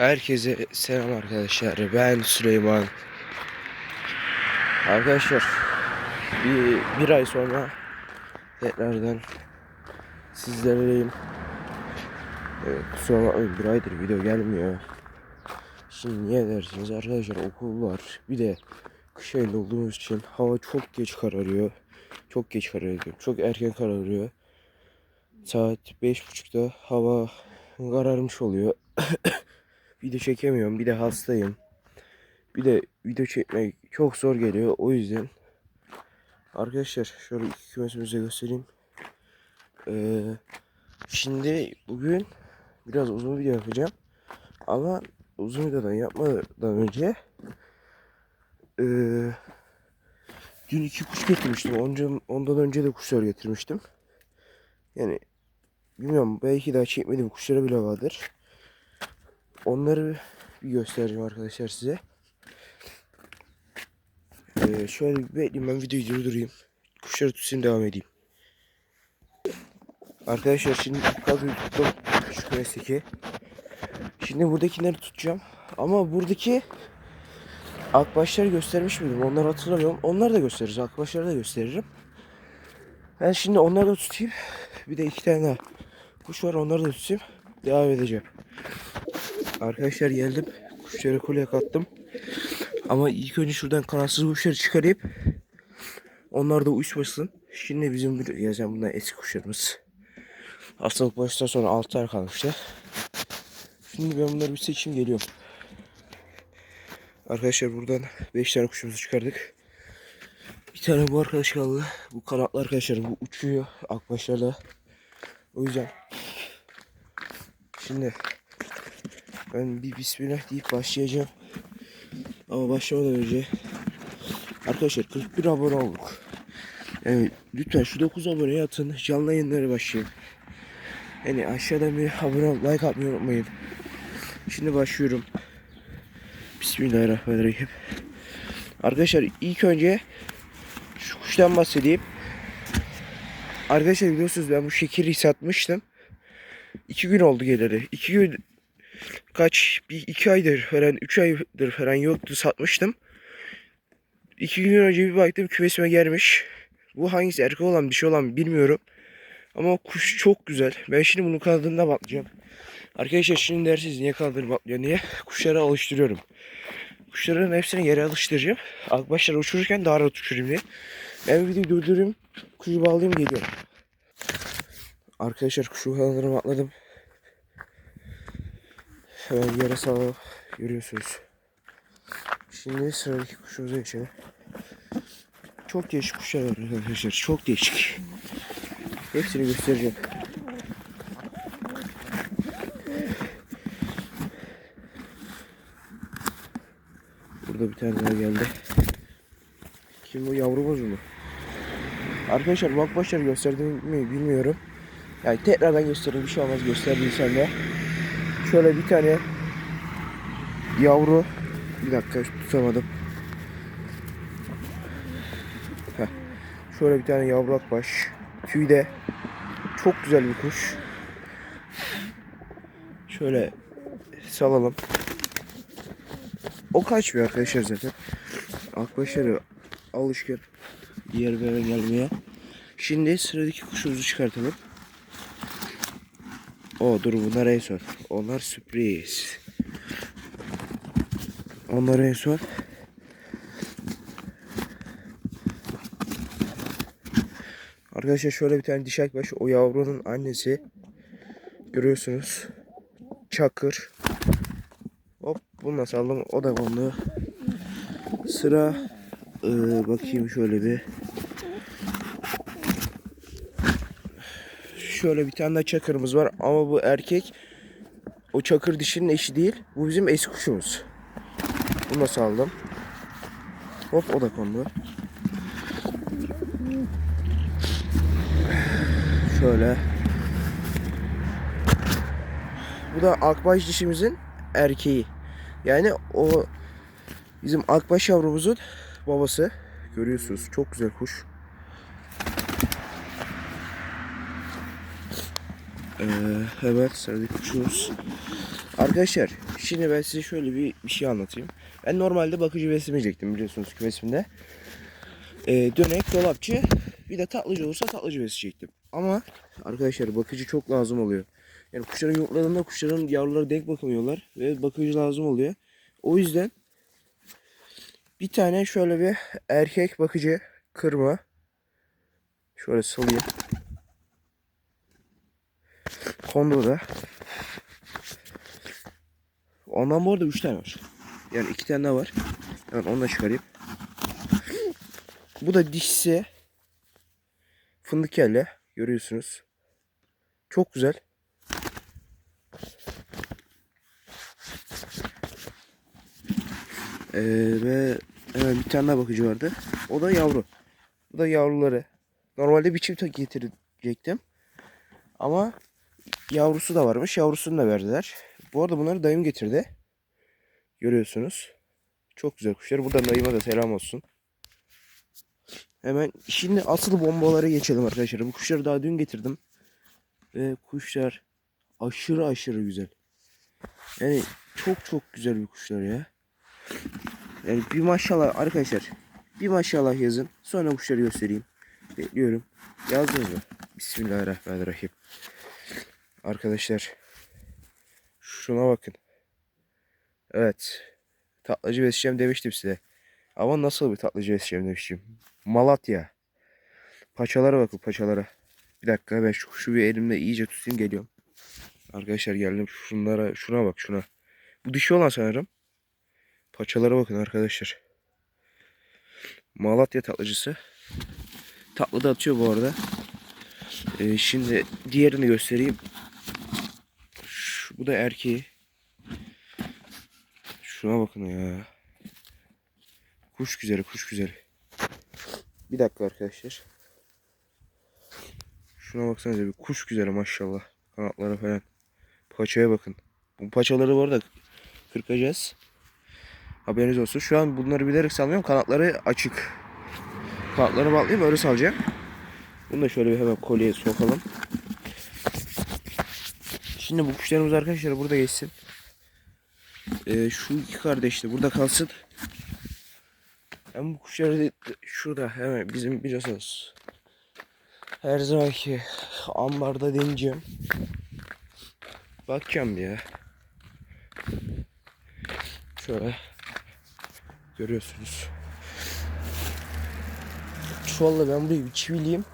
Herkese selam arkadaşlar. Ben Süleyman. Arkadaşlar bir, bir ay sonra tekrardan sizlerleyim. Evet, kusura bir aydır video gelmiyor. Şimdi niye dersiniz arkadaşlar okul var. Bir de kış ayında olduğumuz için hava çok geç kararıyor. Çok geç kararıyor. Çok erken kararıyor. Saat beş buçukta hava kararmış oluyor. video çekemiyorum. Bir de hastayım. Bir de video çekmek çok zor geliyor. O yüzden arkadaşlar şöyle iki kümesimizi göstereyim. Ee, şimdi bugün biraz uzun video yapacağım. Ama uzun videodan yapmadan önce ee, dün iki kuş getirmiştim. Ondan, ondan önce de kuşlar getirmiştim. Yani bilmiyorum belki daha çekmediğim kuşlara bile vardır. Onları bir göstereceğim arkadaşlar size. Ee, şöyle bir bekleyeyim ben videoyu durdurayım. Kuşları tutayım devam edeyim. Arkadaşlar şimdi kadroyu tuttum. Şu kümesteki. Şimdi buradakileri tutacağım. Ama buradaki akbaşları göstermiş miydim? Onları hatırlamıyorum. Onları da gösteririz. Akbaşları da gösteririm. Ben şimdi onları da tutayım. Bir de iki tane daha kuş var. Onları da tutayım. Devam edeceğim. Arkadaşlar geldim. Kuşları kuleye kattım. Ama ilk önce şuradan kanatsız kuşları çıkarayım. Onlar da uçmasın. Şimdi bizim yazan bunlar eski kuşlarımız. Hastalık baştan sonra 6 ay kalmışlar. Şimdi ben bunları bir seçim geliyorum. Arkadaşlar buradan 5 tane kuşumuzu çıkardık. Bir tane bu arkadaş kaldı. Bu kanatlı arkadaşlar bu uçuyor akbaşlarla. O yüzden şimdi ben bir bismillah deyip başlayacağım. Ama başlamadan önce arkadaşlar 41 abone olduk. Yani lütfen şu 9 aboneye atın. Canlı yayınlara başlayın. Yani aşağıdan bir abone like atmayı unutmayın. Şimdi başlıyorum. Bismillahirrahmanirrahim. Arkadaşlar ilk önce şu kuştan bahsedeyim. Arkadaşlar biliyorsunuz ben bu şekeri satmıştım. İki gün oldu geleli. İki gün kaç bir iki aydır falan üç aydır falan yoktu satmıştım. İki gün önce bir baktım kümesime gelmiş. Bu hangisi erkek olan dişi olan bilmiyorum. Ama kuş çok güzel. Ben şimdi bunu kanadında bakacağım. Arkadaşlar şimdi dersiniz niye kanadını baklıyor niye? Kuşlara alıştırıyorum. Kuşların hepsini yere alıştıracağım. Akbaşlar uçururken daha rahat uçurayım diye. Ben videoyu durdurayım. Kuşu bağlayayım geliyorum. Arkadaşlar kuşu kanadını atladım. Hemen yere sağ görüyorsunuz. Şimdi sıradaki kuşumuza geçelim. Çok değişik kuşlar var arkadaşlar. Çok değişik. Hepsini göstereceğim. Burada bir tane daha geldi. Kim bu yavrumuz mu? Arkadaşlar bak başları gösterdim mi bilmiyorum. Yani tekrardan göstereyim bir şey olmaz gösterdiysem de. Şöyle bir tane yavru bir dakika tutamadım. Heh. Şöyle bir tane yavru akbaş. Tüyde çok güzel bir kuş. Şöyle salalım. O kaçmıyor arkadaşlar zaten. Akbaşları alışkın diğer yere gelmeye. Şimdi sıradaki kuşumuzu çıkartalım. O dur bunlar en son. Onlar sürpriz. Onlar en son. Arkadaşlar şöyle bir tane dişek baş. O yavrunun annesi. Görüyorsunuz. Çakır. Hop bunu nasıl aldım? O da kondu. Sıra ee, bakayım şöyle bir. Şöyle bir tane daha çakırımız var ama bu erkek. O çakır dişinin eşi değil. Bu bizim eski kuşumuz. Bunu nasıl aldım? Hop o da kondu. Şöyle. Bu da akbaş dişimizin erkeği. Yani o bizim akbaş yavrumuzun babası. Görüyorsunuz çok güzel kuş. Ee, evet sıradaki. Arkadaşlar şimdi ben size şöyle bir, bir şey anlatayım. Ben normalde bakıcı beslemeyecektim biliyorsunuz kümesimde. Ee, dönek, dolapçı bir de tatlıcı olursa tatlıcı besleyecektim. Ama arkadaşlar bakıcı çok lazım oluyor. Yani kuşların yumurtladığında kuşların yavruları denk bakamıyorlar ve bakıcı lazım oluyor. O yüzden bir tane şöyle bir erkek bakıcı kırma. Şöyle salayım. Kondoda. Ondan bu arada 3 tane var. Yani 2 tane daha var. Hemen onu da çıkarayım. Bu da dişse fındık kelle görüyorsunuz. Çok güzel. Ee, ve hemen bir tane daha bakıcı vardı. O da yavru. Bu da yavruları. Normalde bir çift getirecektim. Ama yavrusu da varmış. Yavrusunu da verdiler. Bu arada bunları dayım getirdi. Görüyorsunuz. Çok güzel kuşlar. Buradan dayıma da selam olsun. Hemen şimdi asıl bombalara geçelim arkadaşlar. Bu kuşları daha dün getirdim. Ve kuşlar aşırı aşırı güzel. Yani çok çok güzel bir kuşlar ya. Yani bir maşallah arkadaşlar. Bir maşallah yazın. Sonra kuşları göstereyim. Bekliyorum. Yazdınız mı? Bismillahirrahmanirrahim. Arkadaşlar. Şuna bakın. Evet. Tatlıcı besleyeceğim demiştim size. Ama nasıl bir tatlıcı besleyeceğim demiştim. Malatya. Paçalara bakın paçalara. Bir dakika ben şu, şu bir elimle iyice tutayım geliyorum. Arkadaşlar geldim şunlara şuna bak şuna. Bu dişi olan sanırım. Paçalara bakın arkadaşlar. Malatya tatlıcısı. Tatlı da atıyor bu arada. Ee, şimdi diğerini göstereyim. Bu da erkeği. Şuna bakın ya. Kuş güzeli, kuş güzeli. Bir dakika arkadaşlar. Şuna baksanıza bir kuş güzeli maşallah. Kanatlara falan. Paçaya bakın. Bu paçaları bu arada kırkacağız. Haberiniz olsun. Şu an bunları bilerek salmıyorum. Kanatları açık. Kanatları bağlayayım öyle salacağım. Bunu da şöyle bir hemen kolyeye sokalım. Şimdi bu kuşlarımız arkadaşlar burada geçsin. Ee, şu iki kardeş de burada kalsın. Ben bu kuşları da şurada hemen bizim biliyorsunuz. Her zamanki ambarda deneyeceğim. Bakacağım ya. Şöyle görüyorsunuz. Çuvalla ben burayı bir çivileyim.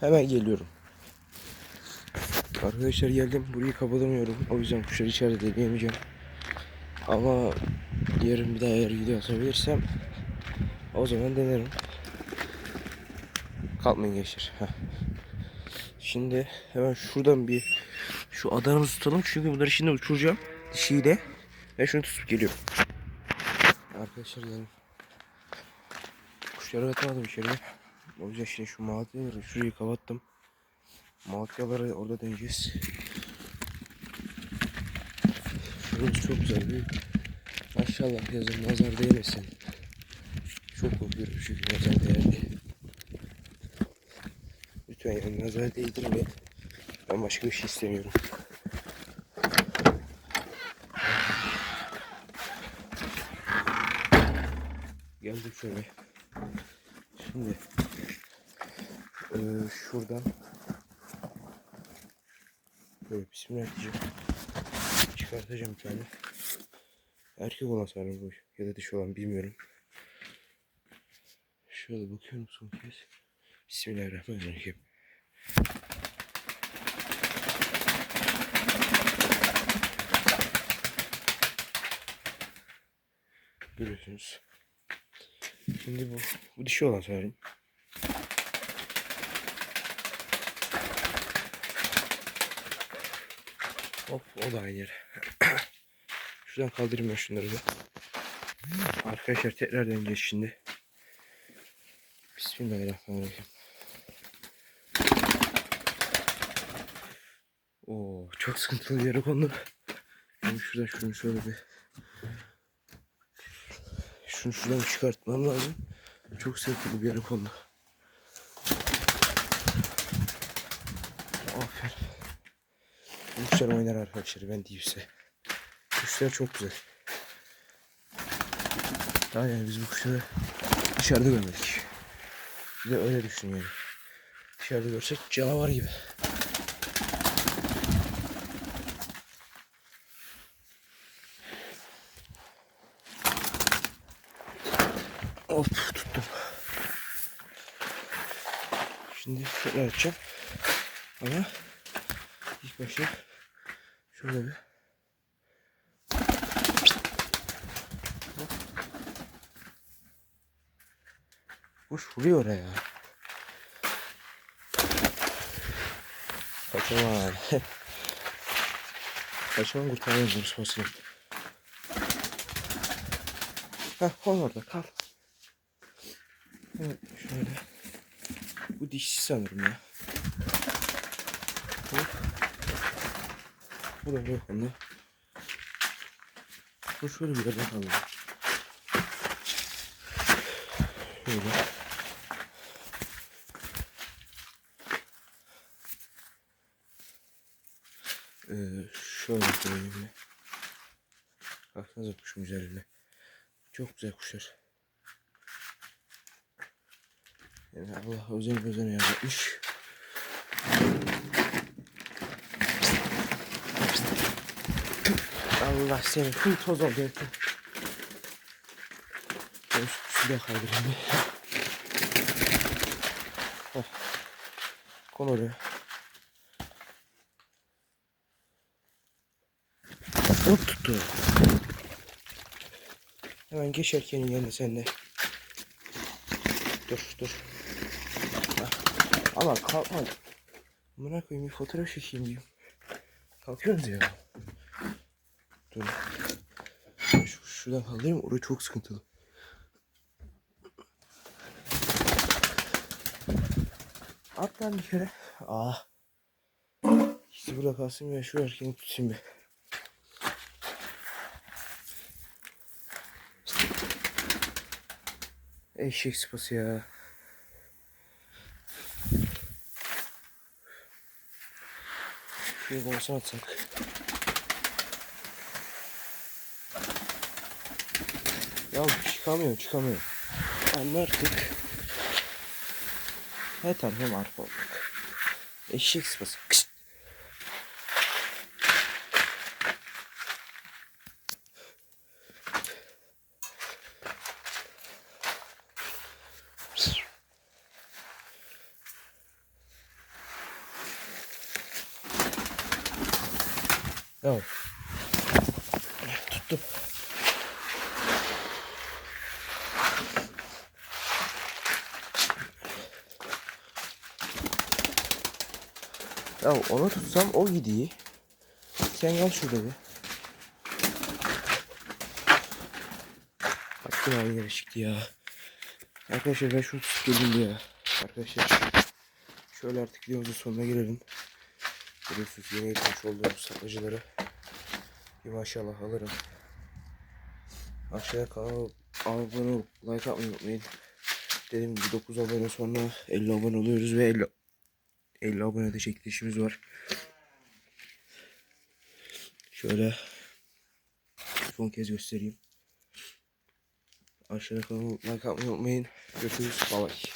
Hemen geliyorum. Arkadaşlar geldim. Burayı kapatamıyorum. O yüzden kuşları içeride deneyemeyeceğim. Ama yarın bir daha eğer video atabilirsem o zaman denerim. Kalkmayın gençler. Şimdi hemen şuradan bir şu adanımızı tutalım. Çünkü bunları şimdi uçuracağım. Dişiyle. Ve şunu tutup geliyorum. Arkadaşlar gelin. Kuşları atamadım içeriye. O yüzden şimdi şu malatyaları şurayı kapattım. Malatyaları orada deneyeceğiz. Şurası çok güzel büyük. Maşallah yazın nazar değmesin. Çok korkuyorum çünkü nazar değerli. Lütfen yani nazar değdirmeyin. Ben başka bir şey istemiyorum. Geldik şöyle. Şimdi eee, şuradan böyle bismillah. Çıkartacağım bir tane. Erkek olan sanırım bu ya da dişi olan bilmiyorum. Şöyle bakıyorum son kez. Bismillahirrahmanirrahim. Görüyorsunuz. Şimdi bu, bu dişi olan sanırım. Hop o da aynı yere. Şuradan kaldırayım ben şunları da. Arkadaşlar tekrar deneyeceğiz şimdi. Bismillahirrahmanirrahim. Oo çok sıkıntılı bir yere kondu. Şimdi şuradan şunu şöyle bir şunu şuradan çıkartmam lazım. Çok sıkıntılı bir yere kondu. Kuşlar oynar arkadaşlar ben diyeyim size. kuşlar çok güzel. Daha yani biz bu kuşları dışarıda görmedik. Bir de öyle düşün yani. Dışarıda görsek canavar gibi. Hop tuttum. Şimdi şöyle açacağım. Ama ilk başta şöyle bir Kuş vuruyor oraya. Kaçamam. Kaçamam kurtarmam bunu sosunu. Heh kal orada kal. Evet şöyle. Bu dişi sanırım ya. Bu da yok onda. Dur şöyle bir yerden kaldı. Şöyle. Ee, şöyle koyayım. Baksanıza kuşun güzelliğine. Çok güzel kuşlar. Yani Allah özen özen yaratmış. Allah seni full toz oldu Erkin. Ben şu da kaydırayım bir. Kon oraya. Hop tuttu. Hemen geçerken yerine sen de. Dur dur. Ama kalkma. Buna koyayım bir fotoğraf çekeyim diyeyim. Kalkıyoruz ya. Dur. Şu, şuradan kaldırayım. Orası çok sıkıntılı. At lan bir kere. Ah. İşte burada kalsın ve şu erkeğini tutayım bir. Eşek sıpası ya. Şuraya bolsa atsak. Ya çıkamıyor çıkamıyor. Anla artık. Her tarafım arpa olacak. Eşek sıpası. Kışt. Ya. Tuttum. Ya onu tutsam o gidiyor. Sen gel şurada bir. Bak yine aynı yere çıktı ya. Arkadaşlar ben şunu tutup geldim ya. Arkadaşlar şöyle artık videomuzun sonuna gelelim. Görüyorsunuz yeni eğitmiş olduğumuz satıcıları bir maşallah alırım. Aşağıya kanala abone olup like atmayı unutmayın. Dediğim gibi 9 abone sonra 50 abone oluyoruz ve 50 50 abonede çekilişimiz var. Şöyle son kez göstereyim. Aşağıya kanala like atmayı unutmayın. Görüşürüz. Bye bye.